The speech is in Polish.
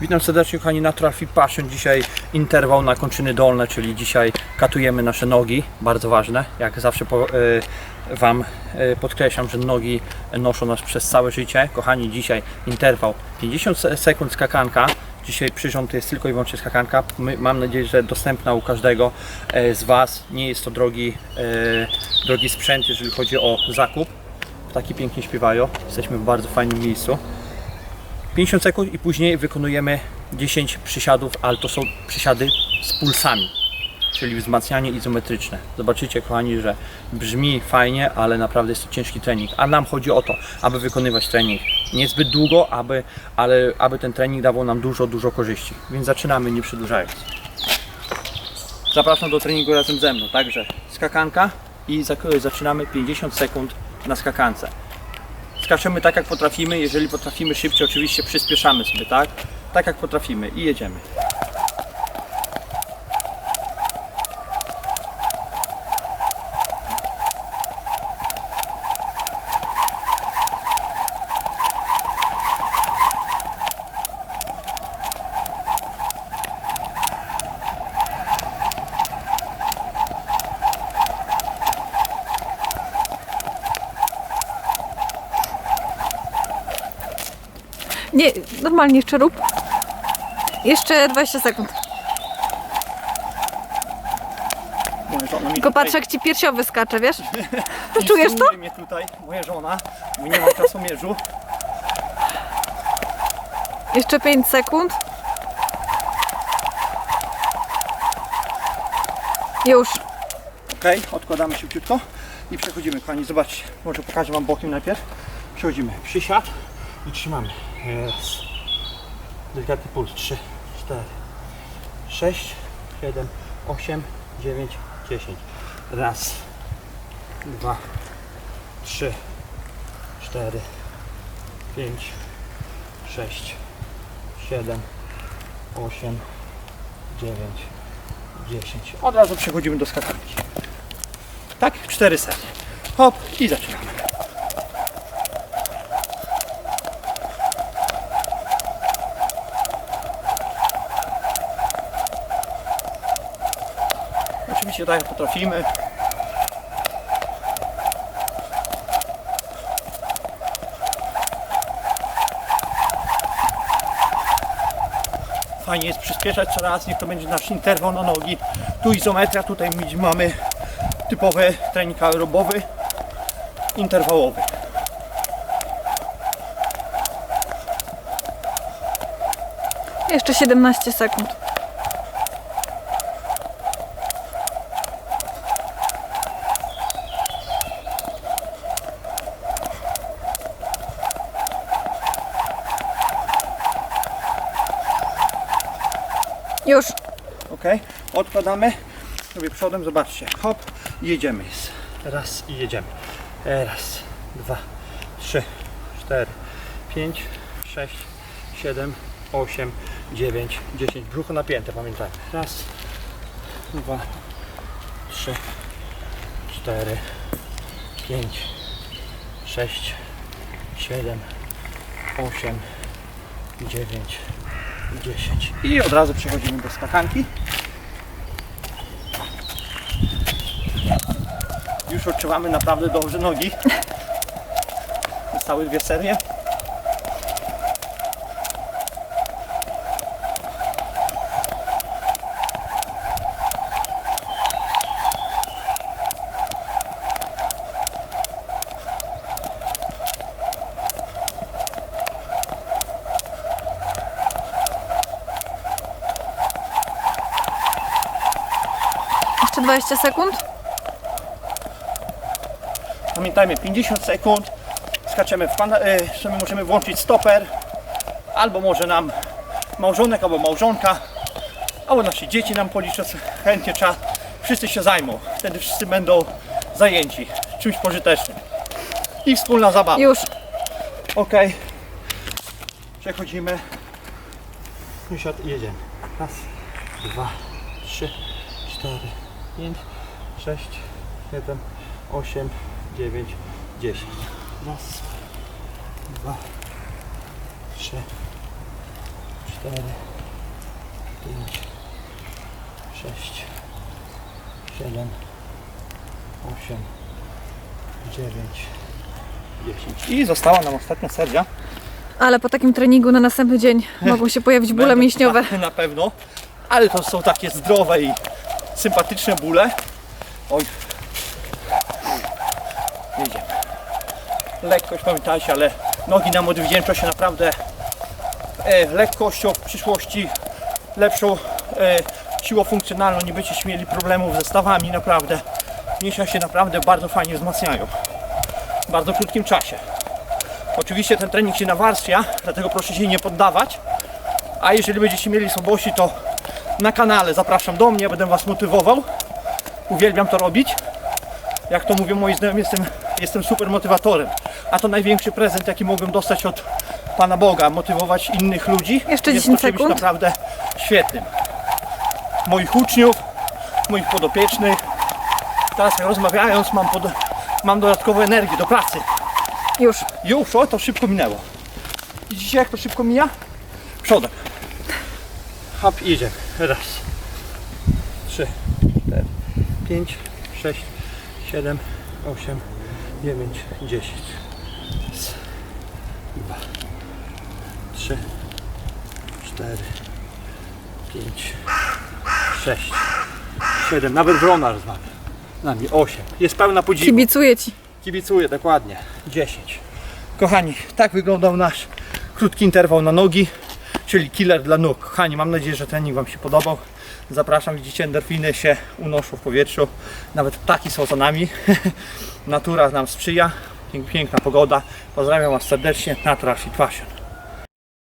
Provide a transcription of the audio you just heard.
Witam serdecznie kochani Natural Fit Passion. Dzisiaj interwał na kończyny dolne, czyli dzisiaj katujemy nasze nogi, bardzo ważne. Jak zawsze po, y, Wam y, podkreślam, że nogi noszą nas przez całe życie. Kochani, dzisiaj interwał 50 se- sekund skakanka. Dzisiaj przyrząd jest tylko i wyłącznie skakanka. My, mam nadzieję, że dostępna u każdego e, z Was. Nie jest to drogi, e, drogi sprzęt, jeżeli chodzi o zakup. Ptaki pięknie śpiewają. Jesteśmy w bardzo fajnym miejscu. 50 sekund i później wykonujemy 10 przysiadów, ale to są przysiady z pulsami, czyli wzmacnianie izometryczne. Zobaczycie kochani, że brzmi fajnie, ale naprawdę jest to ciężki trening. A nam chodzi o to, aby wykonywać trening niezbyt długo, aby, ale aby ten trening dawał nam dużo, dużo korzyści. Więc zaczynamy nie przedłużając. Zapraszam do treningu razem ze mną, także skakanka i zaczynamy 50 sekund na skakance. Skaczemy tak jak potrafimy, jeżeli potrafimy szybciej oczywiście przyspieszamy sobie, tak? Tak jak potrafimy i jedziemy. Nie, normalnie jeszcze rób. Jeszcze 20 sekund. Tylko tutaj patrz jak ci piersiowy skacze, wiesz? Czujesz to? mnie tutaj, moja żona, bo nie mam czasomierzu. Jeszcze 5 sekund. Już. Ok, odkładamy szybciutko i przechodzimy, kochani, zobaczcie, może pokażę Wam bokiem najpierw. Przechodzimy, przysiad i trzymamy. Jest. Delikatny puls, 3, 4, 6, 7, 8, 9, 10. Raz, dwa, trzy, cztery, pięć, sześć, siedem, osiem, dziewięć, dziesięć. Od razu przechodzimy do skakanki. Tak, cztery serie. Hop i zaczynamy. Oczywiście tak potrafimy. Fajnie jest przyspieszać coraz, niech to będzie nasz interwał na nogi. Tu izometria, tutaj mamy typowy trening aerobowy, interwałowy. Jeszcze 17 sekund. Już. Ok, odkładamy sobie przodem, zobaczcie, hop jedziemy. Raz i jedziemy. Raz, dwa, trzy, cztery, pięć, sześć, siedem, osiem, dziewięć, dziesięć. Brzucho napięte, pamiętajmy. Raz, dwa, trzy, cztery, pięć, sześć, siedem, osiem, dziewięć, 10. I od razu przechodzimy do skakanki. Już odczuwamy naprawdę dobrze nogi. Zostały dwie serie. Jeszcze 20 sekund. Pamiętajmy, 50 sekund. Skaczemy w pana, y, możemy włączyć stoper. Albo może nam małżonek, albo małżonka. Albo nasze dzieci nam policzą. Chętnie trzeba. Wszyscy się zajmą. Wtedy wszyscy będą zajęci czymś pożytecznym. I wspólna zabawa. Już. Ok. Przechodzimy. I jedziemy. Raz, dwa, trzy, cztery, pięć, sześć, 7, 8, 9, 10. Raz, dwa, trzy, cztery, pięć, sześć, siedem, osiem, dziewięć, dziesięć. I została nam ostatnia seria. Ale po takim treningu na następny dzień mogą się pojawić bóle mięśniowe. Na pewno, ale to są takie zdrowe i sympatyczne bóle. Oj. Jedziemy. Lekkość pamiętajcie, ale nogi nam odwdzięczą się naprawdę e, lekkością w przyszłości, lepszą e, siłą funkcjonalną, nie będziecie mieli problemów ze stawami, naprawdę. Mięśnia się naprawdę bardzo fajnie wzmacniają. W bardzo krótkim czasie. Oczywiście ten trening się nawarstwia, dlatego proszę się nie poddawać. A jeżeli będziecie mieli słabości, to na kanale zapraszam do mnie, będę Was motywował. Uwielbiam to robić. Jak to mówią moi znajomi, jestem, jestem super motywatorem. A to największy prezent, jaki mogłem dostać od Pana Boga, motywować innych ludzi. Jeszcze Jest 10 to czymś sekund. naprawdę świetnym. Moich uczniów, moich podopiecznych. Teraz jak rozmawiając, mam, pod, mam dodatkową energię do pracy. Już. Już, o, to szybko minęło. Widzicie jak to szybko mija? Przodem. Hop, idzie. Raz. Trzy, cztery, pięć, sześć, siedem, osiem, dziewięć, dziesięć. Raz, dwa, trzy, cztery, pięć, sześć, siedem. Nawet wrona rozmawia. Z nami osiem. Jest pełna podziwu. Kibicuję Ci. Kibicuję, dokładnie. 10. Kochani, tak wyglądał nasz krótki interwał na nogi, czyli killer dla nóg. Kochani, mam nadzieję, że trening Wam się podobał. Zapraszam, widzicie, endorfiny się unoszą w powietrzu. Nawet ptaki są za nami. Natura nam sprzyja. Pięk- Piękna pogoda. Pozdrawiam Was serdecznie. Natural Fit Fashion.